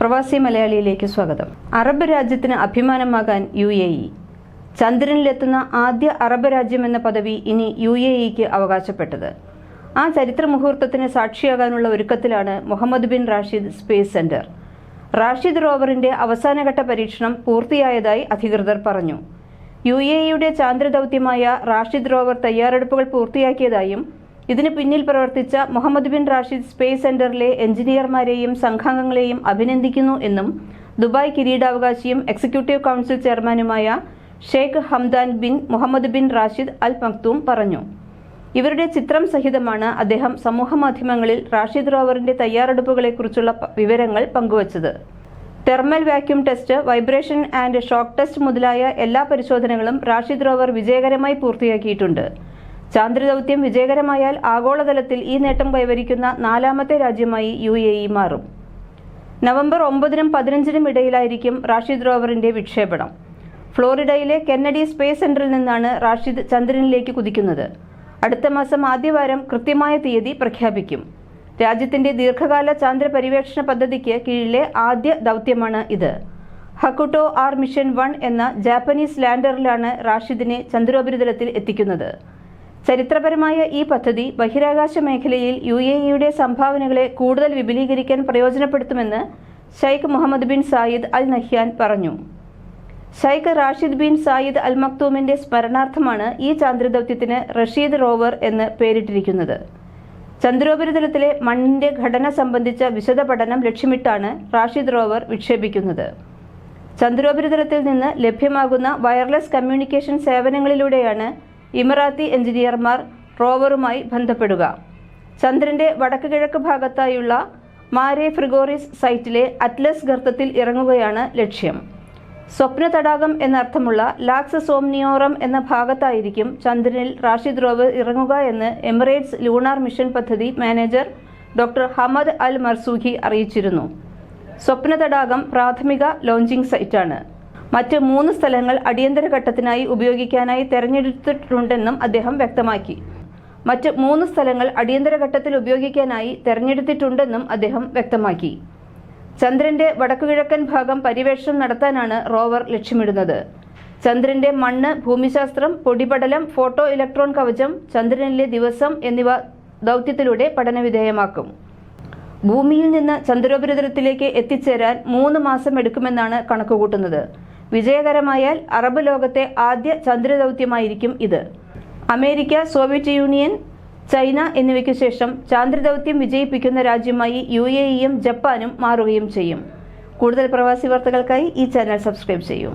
പ്രവാസി മലയാളിയിലേക്ക് സ്വാഗതം. അറബ് രാജ്യത്തിന് അഭിമാനമാകാൻ യു എ ഇ. ചന്ദ്രനിലെത്തുന്ന ആദ്യ അറബ് രാജ്യം എന്ന പദവി ഇനി യു എ ഇക്ക് അവകാശപ്പെട്ടത്. ആ ചരിത്ര മുഹൂർത്തത്തിന് സാക്ഷിയാകാനുള്ള ഒരുക്കത്തിലാണ് Mohammed bin Rashid space centre. Rashid റോവറിന്റെ അവസാനഘട്ട പരീക്ഷണം പൂർത്തിയായതായി അധികൃതർ പറഞ്ഞു. യു എ ഇയുടെ ചാന്ദ്രദൗത്യമായ റാഷിദ് റോവർ തയ്യാറെടുപ്പുകൾ പൂർത്തിയാക്കിയതായും ഇതിന് പിന്നിൽ പ്രവർത്തിച്ച മുഹമ്മദ് ബിൻ റാഷിദ് സ്പേസ് സെന്ററിലെ എഞ്ചിനീയർമാരെയും സംഘാംഗങ്ങളെയും അഭിനന്ദിക്കുന്നു എന്നും ദുബായ് കിരീടാവകാശിയും എക്സിക്യൂട്ടീവ് കൗൺസിൽ ചെയർമാനുമായ Sheikh Hamdan bin Mohammed bin Rashid Al Maktoum പറഞ്ഞു. ഇവരുടെ ചിത്രം സഹിതമാണ് അദ്ദേഹം സമൂഹമാധ്യമങ്ങളിൽ റാഷിദ് റോവറിന്റെ തയ്യാറെടുപ്പുകളെക്കുറിച്ചുള്ള വിവരങ്ങൾ പങ്കുവച്ചത്. Thermal vacuum test vibration and shock test മുതലായ എല്ലാ പരിശോധനകളും റാഷിദ് റോവർ വിജയകരമായി പൂർത്തിയാക്കിയിട്ടുണ്ട്. ചാന്ദ്രദൗത്യം വിജയകരമായാൽ ആഗോളതലത്തിൽ ഈ നേട്ടം കൈവരിക്കുന്ന നാലാമത്തെ രാജ്യമായി യു എ ഇ മാറും. നവംബർ ഒമ്പതിനും പതിനഞ്ചിനും ഇടയിലായിരിക്കും റാഷിദ് റോവറിന്റെ വിക്ഷേപണം. ഫ്ലോറിഡയിലെ കെന്നഡി സ്പേസ് സെന്ററിൽ നിന്നാണ് റാഷിദ് ചന്ദ്രനിലേക്ക് കുതിക്കുന്നത്. അടുത്ത മാസം ആദ്യവാരം കൃത്യമായ തീയതി പ്രഖ്യാപിക്കും. രാജ്യത്തിന്റെ ദീർഘകാല ചാന്ദ്ര പര്യവേഷണ പദ്ധതിക്ക് കീഴിലെ ആദ്യ ദൗത്യമാണ് ഇത്. ഹക്കുട്ടോ ആർ മിഷൻ വൺ എന്ന ജാപ്പനീസ് ലാൻഡറിലാണ് റാഷിദിനെ ചന്ദ്രോപരിതലത്തിൽ എത്തിക്കുന്നത്. ചരിത്രപരമായ ഈ പദ്ധതി ബഹിരാകാശ മേഖലയിൽ യു എ ഇയുടെ സംഭാവനകളെ കൂടുതൽ വിപുലീകരിക്കാൻ പ്രയോജനപ്പെടുത്തുമെന്ന് Sheikh Mohammed bin Zayed Al Nahyan പറഞ്ഞു. Sheikh Rashid bin Zayed Al മക്തൂമിന്റെ സ്മരണാർത്ഥമാണ് ഈ ചാന്ദ്രദൗത്യത്തിന് റഷീദ് റോവർ എന്ന് പേരിട്ടിരിക്കുന്നത്. ചന്ദ്രോപരിതലത്തിലെ മണ്ണിന്റെ ഘടന സംബന്ധിച്ച വിശദ പഠനം ലക്ഷ്യമിട്ടാണ് റാഷിദ് റോവർ വിക്ഷേപിക്കുന്നത്. ചന്ദ്രോപരിതലത്തിൽ നിന്ന് ലഭ്യമാകുന്ന വയർലെസ് കമ്മ്യൂണിക്കേഷൻ സേവനങ്ങളിലൂടെയാണ് ഇമറാത്തി എഞ്ചിനീയർമാർ റോവറുമായി ബന്ധപ്പെടുക. ചന്ദ്രന്റെ വടക്ക് കിഴക്ക് ഭാഗത്തായുള്ള മാരെ ഫ്രിഗോറിസ് സൈറ്റിലെ അറ്റ്ലസ് ഗർത്തത്തിൽ ഇറങ്ങുകയാണ് ലക്ഷ്യം. സ്വപ്ന തടാകം എന്നർത്ഥമുള്ള ലാക്സ് സോംനിയോറം എന്ന ഭാഗത്തായിരിക്കും ചന്ദ്രനിൽ റാഷിദ് റോവർ ഇറങ്ങുക എന്ന് എമിറേറ്റ്സ് ലൂണാർ മിഷൻ പദ്ധതി manager doctor Hamad Al Marzooqi അറിയിച്ചിരുന്നു. സ്വപ്ന തടാകം പ്രാഥമിക ലോഞ്ചിംഗ് സൈറ്റാണ്. മറ്റ് മൂന്ന് സ്ഥലങ്ങൾ അടിയന്തര ഘട്ടത്തിനായി ഉപയോഗിക്കാനായി തെരഞ്ഞെടുത്തിട്ടുണ്ടെന്നും അദ്ദേഹം വ്യക്തമാക്കി. മറ്റ് മൂന്ന് സ്ഥലങ്ങൾ അടിയന്തര ഘട്ടത്തിൽ ഉപയോഗിക്കാനായി തെരഞ്ഞെടുത്തിട്ടുണ്ടെന്നും അദ്ദേഹം വ്യക്തമാക്കി. ചന്ദ്രന്റെ വടക്കുകിഴക്കൻ ഭാഗം പര്യവേഷണം നടത്താനാണ് റോവർ ലക്ഷ്യമിടുന്നത്. ചന്ദ്രന്റെ മണ്ണ് ഭൂമിശാസ്ത്രം പൊടിപടലം ഫോട്ടോ ഇലക്ട്രോൺ കവചം ചന്ദ്രനിലെ ദിവസം എന്നിവ ദൗത്യത്തിലൂടെ പഠനവിധേയമാക്കും. ഭൂമിയിൽ നിന്ന് ചന്ദ്രോപരിതലത്തിലേക്ക് എത്തിച്ചേരാൻ മൂന്ന് മാസം എടുക്കുമെന്നാണ് കണക്കുകൂട്ടുന്നത്. വിജയകരമായാൽ അറബ് ലോകത്തെ ആദ്യ ചന്ദ്രദൗത്യമായിരിക്കും ഇത്. അമേരിക്ക സോവിയറ്റ് യൂണിയൻ ചൈന എന്നിവയ്ക്ക് ശേഷം ചാന്ദ്രദൗത്യം വിജയിപ്പിക്കുന്ന രാജ്യമായി യു എ ഇയും ജപ്പാനും മാറുകയും ചെയ്യും. കൂടുതൽ പ്രവാസി വാർത്തകൾക്കായി ഈ ചാനൽ സബ്സ്ക്രൈബ് ചെയ്യൂ.